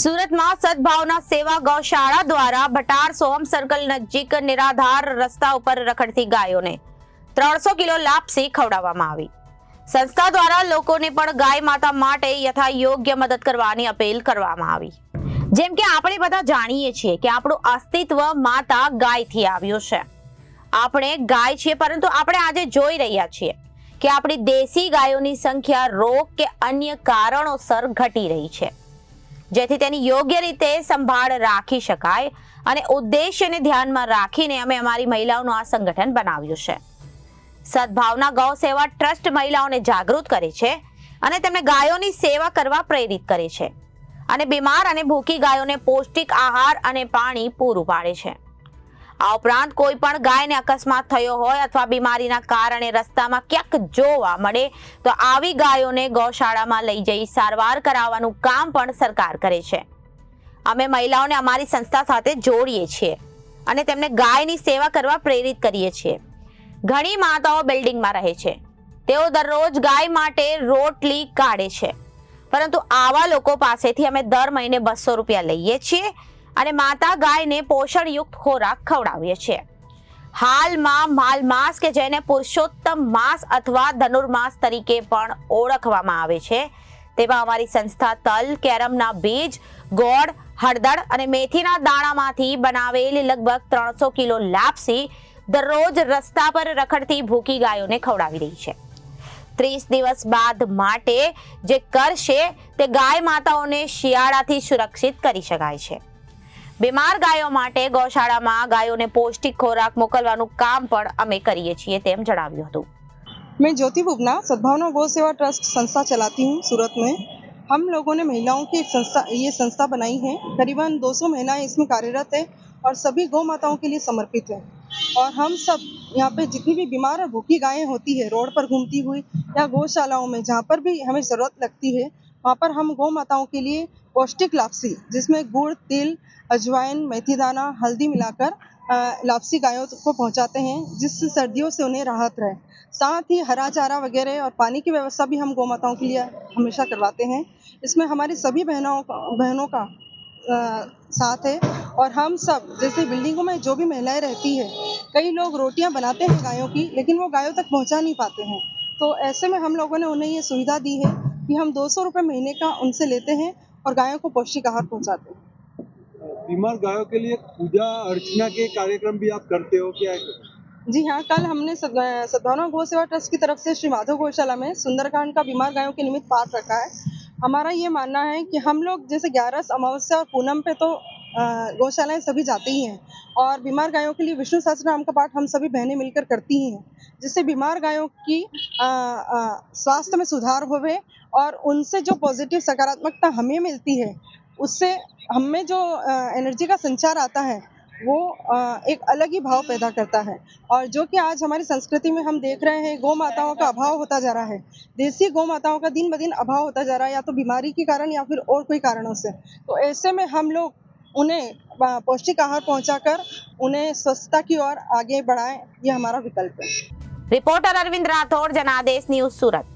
સુરતમાં સદભાવના સેવા ગૌશાળા દ્વારા ભટાર સોમ સર્કલ નજીક નિરાધાર રસ્તા ઉપર રખડતી ગાયોને ત્રણસો કિલો લાપસી ખવડાવવામાં આવી સંસ્થા દ્વારા લોકોને પણ ગાય માતા માટે યથા યોગ્ય મદદ કરવાની અપીલ કરવામાં આવી જેમ કે આપણે બધા જાણીએ છીએ કે આપણું અસ્તિત્વ માતા ગાયથી આવ્યું છે આપણે ગાય છીએ પરંતુ આપણે આજે જોઈ રહ્યા છીએ કે આપણી દેશી ગાયોની સંખ્યા રોગ કે અન્ય કારણોસર ઘટી રહી છે જેથી તેની યોગ્ય રીતે સંભાળ રાખી શકાય અને ઉદ્દેશ્યને ધ્યાનમાં રાખીને અમે અમારી મહિલાઓનું આ સંગઠન બનાવ્યું છે સદભાવના ગૌ સેવા ટ્રસ્ટ મહિલાઓને જાગૃત કરે છે અને તેમને ગાયોની સેવા કરવા પ્રેરિત કરે છે અને બીમાર અને ભૂખી ગાયોને પૌષ્ટિક આહાર અને પાણી પૂરું પાડે છે આ ઉપરાંત કોઈ પણ ગાયને અકસ્માત થયો હોય અથવા બીમારીના કારણે રસ્તામાં ક્યાંક જોવા મળે તો આવી ગાયોને ગૌશાળામાં લઈ જઈ સારવાર કરાવવાનું કામ પણ સરકાર કરે છે અમે મહિલાઓને અમારી સંસ્થા સાથે જોડીએ છીએ અને તેમને ગાયની સેવા કરવા પ્રેરિત કરીએ છીએ ઘણી માતાઓ બિલ્ડિંગમાં રહે છે તેઓ દરરોજ ગાય માટે રોટલી કાઢે છે પરંતુ આવા લોકો પાસેથી અમે દર મહિને બસો રૂપિયા લઈએ છીએ અને માતા ગાયને પોષણયુક્ત ખોરાક ખવડાવીએ છીએ હાલમાં માલ માસ કે જેને પુરુષોત્તમ માસ અથવા ધનુર્માસ તરીકે પણ ઓળખવામાં આવે છે તેમાં અમારી સંસ્થા તલ કેરમના બીજ ગોળ હળદર અને મેથીના દાણામાંથી બનાવેલી લગભગ ત્રણસો કિલો લાપસી દરરોજ રસ્તા પર રખડતી ભૂખી ગાયોને ખવડાવી રહી છે ત્રીસ દિવસ બાદ માટે જે કરશે તે ગાય માતાઓને શિયાળાથી સુરક્ષિત કરી શકાય છે बीमार गायों माटे गौशालामा गायोने पौष्टिक ખોરાક મોકલવાનું કામ પણ અમે કરીએ છીએ તેમ જણાવ્યું હતું મેં જ્યોતિપુвна સદ્ભાવનો ગૌસેવા ટ્રસ્ટ સંસ્થા ચલાવતી હું સુરત મેં હમ લોકો ને મહિલાઓ કી સંસ્થા યે સંસ્થા બનાઈ હે કરીબન 200 મહિના ઇસમે કાર્યરત હે ઓર સભી ગૌ માતાઓ કે લિયે સમર્પિત હે ઓર હમ સબ યહા પે jitni bhi bimar aur bhookhi gaaye hoti hai road par ghumti hui ya goshalao mein jahan par bhi hame zarurat lagti hai वहाँ पर हम गौ माताओं के लिए पौष्टिक लापसी जिसमें गुड़ तिल अजवाइन मेथी दाना हल्दी मिलाकर लापसी गायों को पहुंचाते हैं जिससे सर्दियों से उन्हें राहत रहे साथ ही हरा चारा वगैरह और पानी की व्यवस्था भी हम गौ माताओं के लिए हमेशा करवाते हैं इसमें हमारी सभी बहनों का बहनों का आ, साथ है और हम सब जैसे बिल्डिंगों में जो भी महिलाएं रहती है कई लोग रोटियां बनाते हैं गायों की लेकिन वो गायों तक पहुंचा नहीं पाते हैं तो ऐसे में हम लोगों ने उन्हें ये सुविधा दी है अभी हम दो सौ महीने का उनसे लेते हैं और गायों को पौष्टिक आहार पहुँचाते हैं बीमार गायों के लिए पूजा अर्चना के कार्यक्रम भी आप करते हो क्या है? जी हाँ कल हमने सद्भावना गो सेवा ट्रस्ट की तरफ से श्री माधव गौशाला में सुंदरकांड का बीमार गायों के निमित्त पाठ रखा है हमारा ये मानना है कि हम लोग जैसे ग्यारस अमावस्या और पूनम पे तो गौशालाएं सभी जाती ही हैं और बीमार गायों के लिए विष्णु सहस्त्र नाम का पाठ हम सभी बहनें मिलकर करती ही हैं जिससे बीमार गायों की स्वास्थ्य में सुधार होवे और उनसे जो पॉजिटिव सकारात्मकता हमें मिलती है उससे हमें जो एनर्जी का संचार आता है वो एक अलग ही भाव पैदा करता है और जो कि आज हमारी संस्कृति में हम देख रहे हैं गौ माताओं का अभाव होता जा रहा है देसी गौ माताओं का दिन ब दिन अभाव होता जा रहा है या तो बीमारी के कारण या फिर और कोई कारणों से तो ऐसे में हम लोग उन्हें पौष्टिक आहार पहुंचाकर उन्हें स्वच्छता की ओर आगे बढ़ाएं ये हमारा विकल्प है रिपोर्टर अरविंद राठौड़ जनादेश न्यूज सूरत